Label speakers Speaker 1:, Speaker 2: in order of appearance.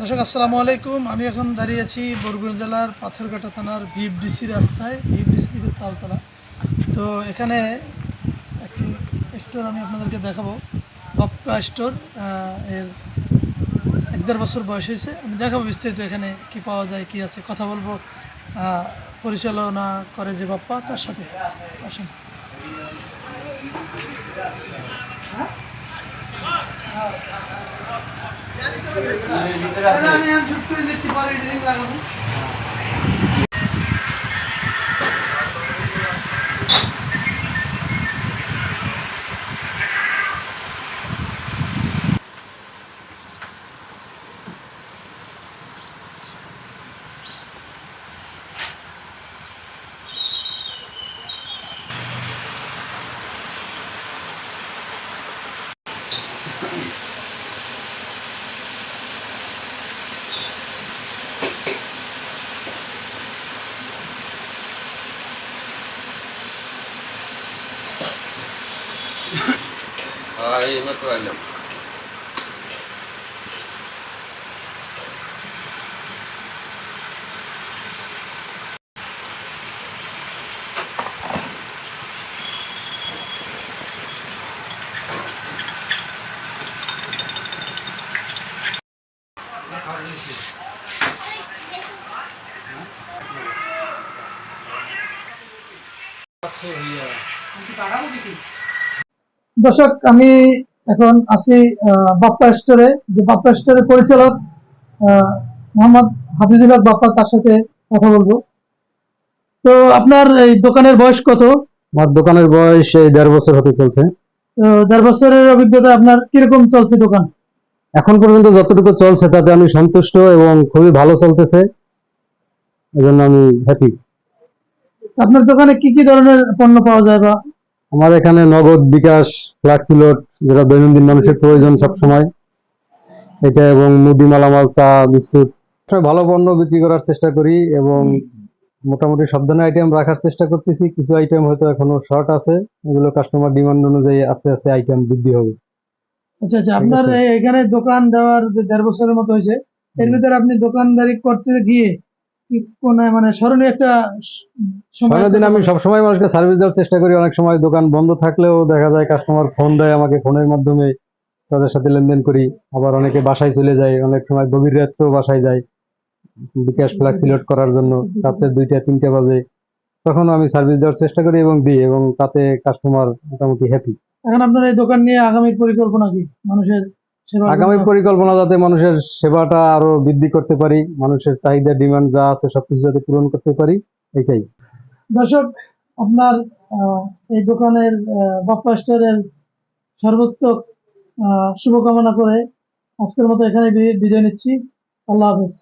Speaker 1: দর্শক, আসসালামু আলাইকুম। আমি এখন দাঁড়িয়ে আছি বরগুনা জেলার পাথরঘাটা থানার ভিএফডিসি রাস্তায়, ভিএফডিসি থেকে তালতলা। তো এখানে একটি স্টোর আমি আপনাদেরকে দেখাবো। বপ্পা স্টোর এর এক দেড় বছর বয়স হয়েছে। আমি দেখাবো বিস্তারিত এখানে কি পাওয়া যায়, কি আছে। কথা বলব পরিচালনা করে যে বাপ্পা, তার সাথে আসুন। আমি শুট করে নিচ্ছি পরে এডিটিং লাগাবো
Speaker 2: হ্যাঁ এই মাত্র আইলাম
Speaker 1: দর্শক আমি এখন আছি বাপ্পা স্টোরে যে বাপ্পা স্টোরের পরিচালক মোহাম্মদ হাফিজুল হক বাপ্পা তার সাথে কথা বলব। তো আপনার এই দোকানের বয়স কত?
Speaker 3: আমার দোকানের বয়স এই দেড় বছর হতে চলছে।
Speaker 1: তো দেড় বছরের অভিজ্ঞতা আপনার কীরকম চলছে দোকান?
Speaker 3: এখন পর্যন্ত যতটুকু চলছে তাতে আমি সন্তুষ্ট এবং খুবই ভালো চলতেছে। এজন্য আমি হ্যাপি
Speaker 1: আপনার দোকানে কি কি ধরনের পণ্য পাওয়া যায় বা?
Speaker 3: আমার এখানে নগদ বিকাশ ফ্লাক্সিলোড যেটা দৈনন্দিন মানুষের প্রয়োজন সব সময় এটা এবং মুদি মালামাল চা বিস্কুট। ভালো পণ্য বিক্রি করার চেষ্টা করি এবং মোটামুটি সব ধরনের আইটেম রাখার চেষ্টা করতেছি। কিছু আইটেম হয়তো এখনও শর্ট আছে। এগুলো কাস্টমার ডিমান্ড অনুযায়ী আস্তে আস্তে আইটেম বৃদ্ধি হবে।
Speaker 1: আচ্ছা আচ্ছা আপনার। এখানে দোকান দেওয়ার যে দেড় বছরের মতো হয়েছে এর ভিতরে আপনি দোকানদারি করতে গিয়ে মানে স্মরণীয় একটা স- সময়
Speaker 3: আমি সবসময় মানুষকে সার্ভিস দেওয়ার চেষ্টা করি। অনেক সময় দোকান বন্ধ থাকলেও দেখা যায় কাস্টমার ফোন দেয় আমাকে ফোনের মাধ্যমে। তাদের সাথে লেনদেন করি। আবার অনেকে বাসায় চলে যায়। অনেক সময় গভীর রাত্রেও বাসায় যায়। বিকাশ ফ্ল্যাক্সিলোড করার জন্য। রাত্রে দুইটা তিনটা বাজে। তখন আমি সার্ভিস দেওয়ার চেষ্টা করি এবং দিই এবং তাতে কাস্টমার মোটামুটি হ্যাপি
Speaker 1: এখন আপনার এই দোকান নিয়ে আগামীর পরিকল্পনা কি? মানুষের
Speaker 3: আগামী পরিকল্পনা যাতে মানুষের সেবাটা আরও বৃদ্ধি করতে পারি মানুষের চাহিদা ডিমান্ড যা আছে সবকিছু যাতে পূরণ করতে পারি এটাই।
Speaker 1: দর্শক আপনার এই দোকানের বাপ্পা স্টোরের সর্বোত্তক শুভকামনা করে আজকের মতো এখানে বিদায় নিচ্ছি। আল্লাহ হাফেজ।